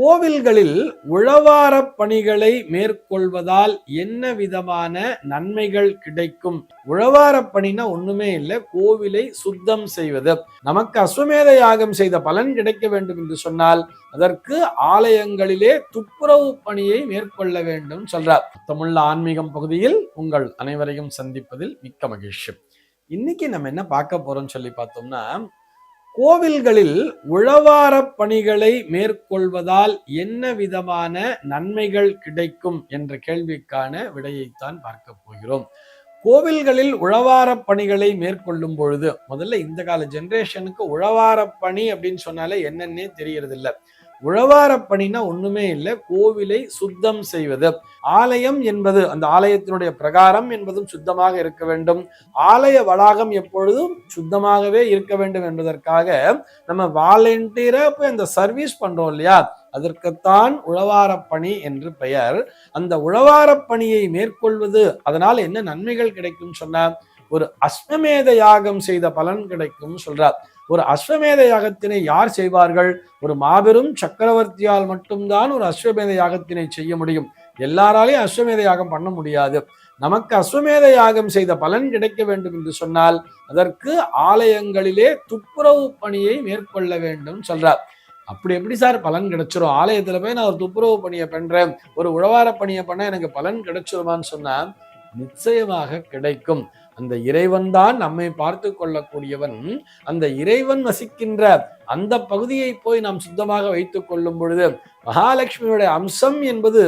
கோவில்களில் உழவார பணிகளை மேற்கொள்வதால் என்ன விதமான நன்மைகள் கிடைக்கும்? உழவார பணினா ஒண்ணுமே இல்லை கோவிலை சுத்தம் செய்வது. நமக்கு அஸ்வமேத யாகம் செய்த பலன் கிடைக்க வேண்டும் என்று சொன்னால் அதற்கு ஆலயங்களிலே துப்புரவு பணியை மேற்கொள்ள வேண்டும் சொல்றார். தமிழ்ல ஆன்மீகம் பகுதியில் உங்கள் அனைவரையும் சந்திப்பதில் மிக்க மகிழ்ச்சி. இன்னைக்கு நம்ம என்ன பார்க்க போறோம்னு சொல்லி பார்த்தோம்னா கோவில்களில் உழவார பணிகளை மேற்கொள்வதால் என்ன விதமான நன்மைகள் கிடைக்கும் என்ற கேள்விக்கான விடையைத்தான் பார்க்க போகிறோம். கோவில்களில் உழவார பணிகளை மேற்கொள்ளும் பொழுது முதல்ல இந்த கால ஜெனரேஷனுக்கு உழவார பணி அப்படின்னு சொன்னாலே என்னன்னே தெரியறது இல்ல உழவார பணினா ஒண்ணுமே இல்லை கோவிலை சுத்தம் செய்வது. ஆலயம் என்பது அந்த ஆலயத்தினுடைய பிரகாரம் என்பதும் சுத்தமாக இருக்க வேண்டும். ஆலய வளாகம் எப்பொழுதும் சுத்தமாகவே இருக்க வேண்டும் என்பதற்காக நம்ம வாலண்டியரா போய் அந்த சர்வீஸ் பண்றோம் இல்லையா? அதற்குத்தான் உழவார பணி என்று பெயர். அந்த உழவார பணியை மேற்கொள்வது அதனால் என்ன நன்மைகள் கிடைக்கும் சொன்னா ஒரு அஸ்வமேத யாகம் செய்த பலன் கிடைக்கும் சொல்றார். ஒரு அஸ்வமேத யாகத்தினை யார் செய்வார்கள்? ஒரு மாபெரும் சக்கரவர்த்தியால் மட்டும்தான் ஒரு அஸ்வமேத யாகத்தினை செய்ய முடியும். எல்லாராலையும் அஸ்வமேத யாகம் பண்ண முடியாது. நமக்கு அஸ்வமேத யாகம் செய்த பலன் கிடைக்க வேண்டும் என்று சொன்னால் அதற்கு ஆலயங்களிலே துப்புரவு பணியை மேற்கொள்ள வேண்டும் சொல்றார். அப்படி எப்படி சார் பலன் கிடைச்சிரும்? ஆலயத்துல போய் நான் ஒரு துப்புரவு பணியை பண்றேன் ஒரு உழவார பணியை பண்ண எனக்கு பலன் கிடைச்சிருமான்னு சொன்னா நிச்சயமாக கிடைக்கும். அந்த இறைவன் தான் நம்மை பார்த்து கொள்ளக்கூடியவன். அந்த இறைவன் வசிக்கின்ற அந்த பகுதியை போய் நாம் சுத்தமாக வைத்துக் கொள்ளும் பொழுது மகாலட்சுமியுடைய அம்சம் என்பது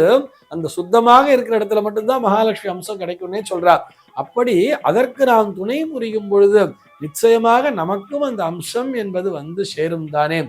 அந்த சுத்தமாக இருக்கிற இடத்துல மட்டும்தான் மகாலட்சுமி அம்சம் கிடைக்கும்னே சொல்றார் அப்படி அதற்கு நாம் துணை புரியும் பொழுது நிச்சயமாக நமக்கும் அந்த அம்சம் என்பது வந்து சேரும் தானே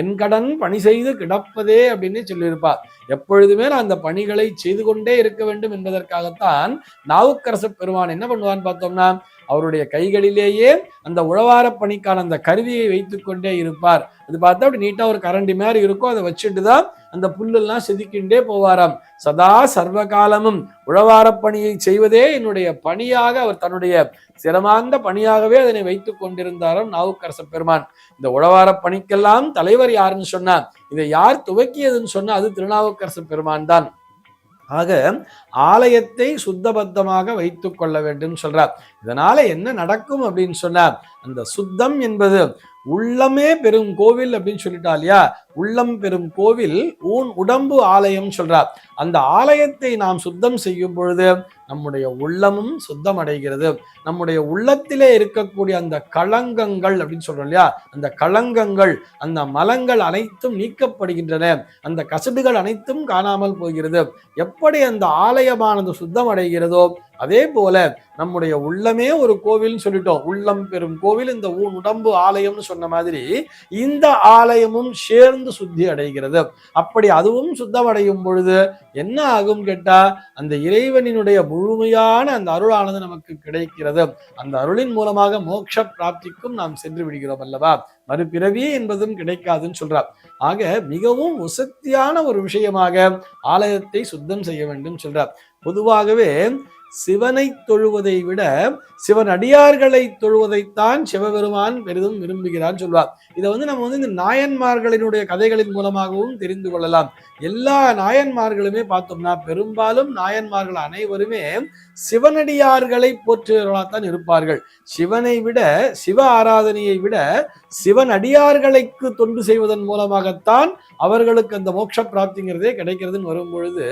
என் கடன் பணி செய்து கிடப்பதே அப்படின்னு சொல்லியிருப்பார். எப்பொழுதுமே நான் அந்த பணிகளை செய்து கொண்டே இருக்க வேண்டும் என்பதற்காகத்தான் நாவுக்கரசு பெருமான் என்ன பண்ணுவான்னு பார்த்தோம்னா அவருடைய கைகளிலேயே அந்த உழவார பணிக்கான அந்த கருவியை வைத்துக்கொண்டே இருப்பார். அது பார்த்தா அப்படி நீட்டா ஒரு கரண்டி மாதிரி இருக்கும். அதை வச்சுட்டு தான் அந்த புல்லெல்லாம் செதுக்கிண்டே போவாராம். சதா சர்வ காலமும் உழவார பணியை செய்வதே என்னுடைய பணியாக அவர் தன்னுடைய சிரமாந்த பணியாகவே அதனை வைத்துக் கொண்டிருந்தாராம் நாவுக்கரச பெருமான். இந்த உழவார பணிக்கெல்லாம் தலைவர் யாருன்னு சொன்னா இதை யார் துவக்கியதுன்னு சொன்னா அது திருநாவுக்கரசு பெருமான் தான். ஆக ஆலயத்தை சுத்தபத்தமாக வைத்துக் கொள்ள வேண்டும் சொல்றார். இதனால என்ன நடக்கும் அப்படின்னு சொன்னார். அந்த சுத்தம் என்பது உள்ளமே பெரும் கோவில் அப்படின்னு சொல்லிட்டா இல்லையா? உள்ளம் பெரும் கோவில் ஊன் உடம்பு ஆலயம் சொல்றார். அந்த ஆலயத்தை நாம் சுத்தம் செய்யும் பொழுது நம்முடைய உள்ளமும் சுத்தம் அடைகிறது நம்முடைய உள்ளத்திலே இருக்கக்கூடிய அந்த களங்கங்கள் அப்படின்னு சொல்றோம் இல்லையா? அந்த களங்கங்கள் அந்த மலங்கள் அனைத்தும் நீக்கப்படுகின்றன. அந்த கசடுகள் அனைத்தும் காணாமல் போகிறது. எப்படி அந்த ஆலயமானது சுத்தம் அடைகிறதோ அதே போல நம்முடைய உள்ளமே ஒரு கோவில்னு சொல்லிட்டோம். உள்ளம் பெரும் கோவில் இந்த உடம்பு ஆலயம்னு சொன்ன மாதிரி இந்த ஆலயமும் சேர்ந்து சுத்தி அடைகிறது. அப்படி அதுவும் சுத்தமடையும் பொழுது என்ன ஆகும் கேட்டா அந்த இறைவனினுடைய முழுமையான அந்த அருளானது நமக்கு கிடைக்கிறது. அந்த அருளின் மூலமாக மோட்ச பிராப்திக்கும் நாம் சென்று விடுகிறோம் அல்லவா? மறுபிறவி என்பதும் கிடைக்காதுன்னு சொல்றார். ஆக மிகவும் உசத்தியான ஒரு விஷயமாக ஆலயத்தை சுத்தம் செய்ய வேண்டும் சொல்றார். பொதுவாகவே சிவனை தொழுவதை விட சிவன் அடியார்களை தொழுவதைத்தான் சிவபெருமான் பெரிதும் விரும்புகிறான் சொல்வார். இதை வந்து நம்ம வந்து இந்த நாயன்மார்களினுடைய கதைகளின் மூலமாகவும் தெரிந்து கொள்ளலாம். எல்லா நாயன்மார்களுமே பார்த்தோம்னா பெரும்பாலும் நாயன்மார்கள் அனைவருமே சிவனடியார்களை போற்றுகிறவர்களாகத்தான் இருப்பார்கள். சிவனை விட சிவ ஆராதனையை விட சிவன் அடியார்களுக்கு தொண்டு செய்வதன் மூலமாகத்தான் அவர்களுக்கு அந்த மோட்ச பிராப்திங்கிறதே கிடைக்கிறதுன்னு வரும் பொழுது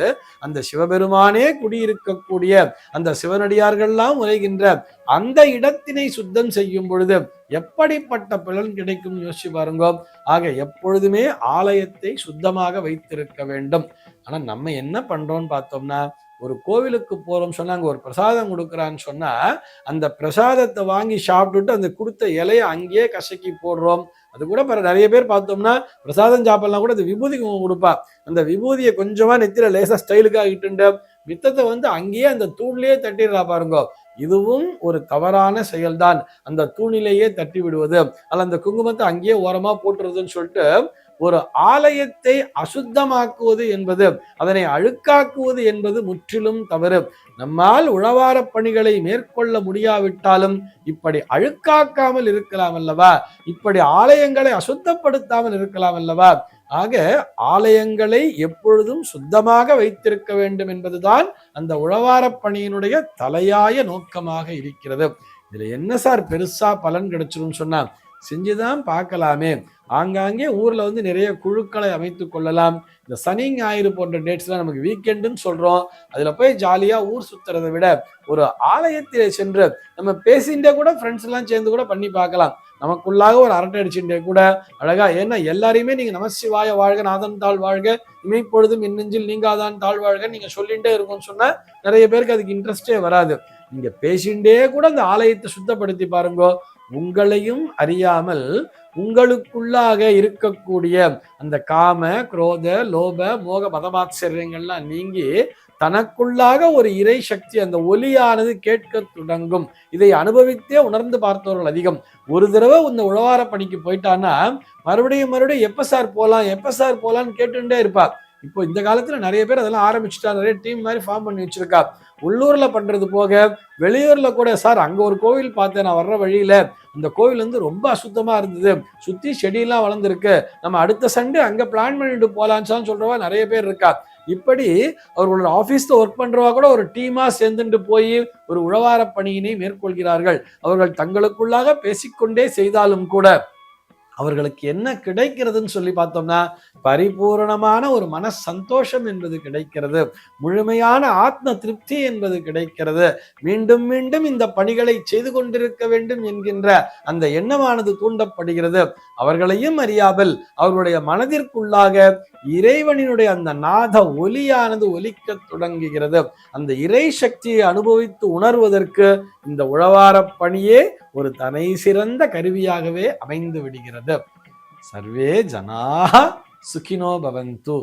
அந்த சிவபெருமானே குடியிருக்கக்கூடிய அந்த சிவனடியார்கள்லாம் உரைகின்ற அந்த இடத்தினை சுத்தம் செய்யும் பொழுது எப்படிப்பட்ட பலன் கிடைக்கும்? யோசிச்சு பாருங்க. ஆக எப்பொழுதுமே ஆலயத்தை சுத்தமாக வைத்திருக்க வேண்டும். ஆனா நம்ம என்ன பண்றோம்னு பார்த்தோம்னா ஒரு கோவிலுக்கு போகிறோம் சொன்னால் அங்கே ஒரு பிரசாதம் கொடுக்குறான்னு சொன்னால் அந்த பிரசாதத்தை வாங்கி சாப்பிட்டுட்டு அந்த கொடுத்த இலையை அங்கேயே கசக்கி போடுறோம். அது கூட பிற நிறைய பேர் பார்த்தோம்னா பிரசாதம் சாப்பிடலாம் கூட அந்த விபூதி கொடுப்பா. அந்த விபூதியை கொஞ்சமாக நெத்திர லேசாக ஸ்டைலுக்காக இட்டுண்டு மித்தத்தை வந்து அங்கேயே அந்த தூண்லேயே தட்டிடுறா பாருங்க. இதுவும் ஒரு தவறான செயல்தான். அந்த தூணிலேயே தட்டி விடுவது. அல்ல அந்த குங்குமத்தை அங்கேயே ஓரமாக போட்டுறதுன்னு சொல்லிட்டு ஒரு ஆலயத்தை அசுத்தமாக்குவது என்பது அதனை அழுக்காக்குவது என்பது முற்றிலும் தவறு. நம்மால் உழவார பணிகளை மேற்கொள்ள முடியாவிட்டாலும் இப்படி அழுக்காக்காமல் இருக்கலாம் அல்லவா? இப்படி ஆலயங்களை அசுத்தப்படுத்தாமல் இருக்கலாம் அல்லவா? ஆக ஆலயங்களை எப்பொழுதும் சுத்தமாக வைத்திருக்க வேண்டும் என்பதுதான் அந்த உழவாரப் பணியினுடைய தலையாய நோக்கமாக இருக்கிறது. இதுல என்ன சார் பெருசா பலன் கிடைச்சிடும் சொன்னா செஞ்சுதான் பார்க்கலாமே. ஆங்காங்கே ஊரில் வந்து நிறைய குழுக்களை அமைத்து கொள்ளலாம். இந்த சனி ஞாயிறு போன்ற டேட்ஸ்லாம் நமக்கு வீக்கெண்டுன்னு சொல்கிறோம் அதில் போய் ஜாலியாக ஊர் சுற்றுறதை விட ஒரு ஆலயத்தில் சென்று நம்ம பேசிண்டே கூட ஃப்ரெண்ட்ஸ் எல்லாம் சேர்ந்து கூட பண்ணி பார்க்கலாம். நமக்குள்ளாக ஒரு அரட்டை அடிச்சுட்டே கூட அழகா ஏன்னா எல்லாரையுமே நீங்கள் நமசிவாய வாழ்க நாதன் தாழ் வாழ்க இமைப்பொழுதும் இன்னெஞ்சில் நீங்காதான் தாழ் வாழ்க நீங்கள் சொல்லிகிட்டே இருக்கும்னு சொன்னால் நிறைய பேருக்கு அதுக்கு இன்ட்ரெஸ்டே வராது. நீங்க பேசிண்டே கூட அந்த ஆலயத்தை சுத்தப்படுத்தி பாருங்க. உங்களையும் அறியாமல் உங்களுக்குள்ளாக இருக்கக்கூடிய அந்த காம குரோத லோப மோக பதமாச்சரியங்கள்லாம் நீங்கி தனக்குள்ளாக ஒரு இறை சக்தி அந்த ஒலியானது கேட்க தொடங்கும். இதை அனுபவித்தே உணர்ந்து பார்த்தவர்கள் அதிகம். ஒரு தடவை இந்த உழவார பணிக்கு போயிட்டான்னா மறுபடியும் மறுபடியும் எப்ப சார் போலாம் எப்ப சார் போலான்னு கேட்டுட்டே இருப்பார். இப்போ இந்த காலத்துல நிறைய பேர் அதெல்லாம் ஆரம்பிச்சுட்டா நிறைய டீம் மாதிரி ஃபார்ம் பண்ணி வச்சிருக்கா. உள்ளூர்ல பண்றது போக வெளியூர்ல கூட சார் அங்க ஒரு கோவில் பார்த்தேன் நான் வர்ற வழியில. அந்த கோவில் வந்து ரொம்ப அசுத்தமா இருந்தது. சுத்தி செடியெல்லாம் வளர்ந்துருக்கு. நம்ம அடுத்த சண்டே அங்க பிளான் பண்ணிட்டு போலான்னு சொல்றவா நிறைய பேர் இருக்கா. இப்படி அவர்களோட ஆபீஸ்ல ஒர்க் பண்றவா கூட ஒரு டீமா சேர்ந்துட்டு போய் ஒரு உழவார பணியினை மேற்கொள்கிறார்கள். அவர்கள் தங்களுக்குள்ளாக பேசிக்கொண்டே செய்தாலும் கூட அவர்களுக்கு என்ன கிடைக்கிறதுன்னு சொல்லி பார்த்தோம்னா பரிபூரணமான ஒரு மன சந்தோஷம் என்பது கிடைக்கிறது. முழுமையான ஆத்ம திருப்தி என்பது கிடைக்கிறது. மீண்டும் மீண்டும் இந்த பணிகளை செய்து கொண்டிருக்க வேண்டும் என்கின்ற அந்த எண்ணமானது தூண்டப்படுகிறது. அவர்களையும் அறியாமல் அவர்களுடைய மனதிற்குள்ளாக இறைவனினுடைய அந்த நாத ஒலியானது ஒலிக்க தொடங்குகிறது. அந்த இறை சக்தியை அனுபவித்து உணர்வதற்கு இந்த உழவார பணியே ஒரு தனை சிறந்த கருவியாகவே அமைந்து விடுகிறது. சர்வே ஜனா சுகினோ பவந்து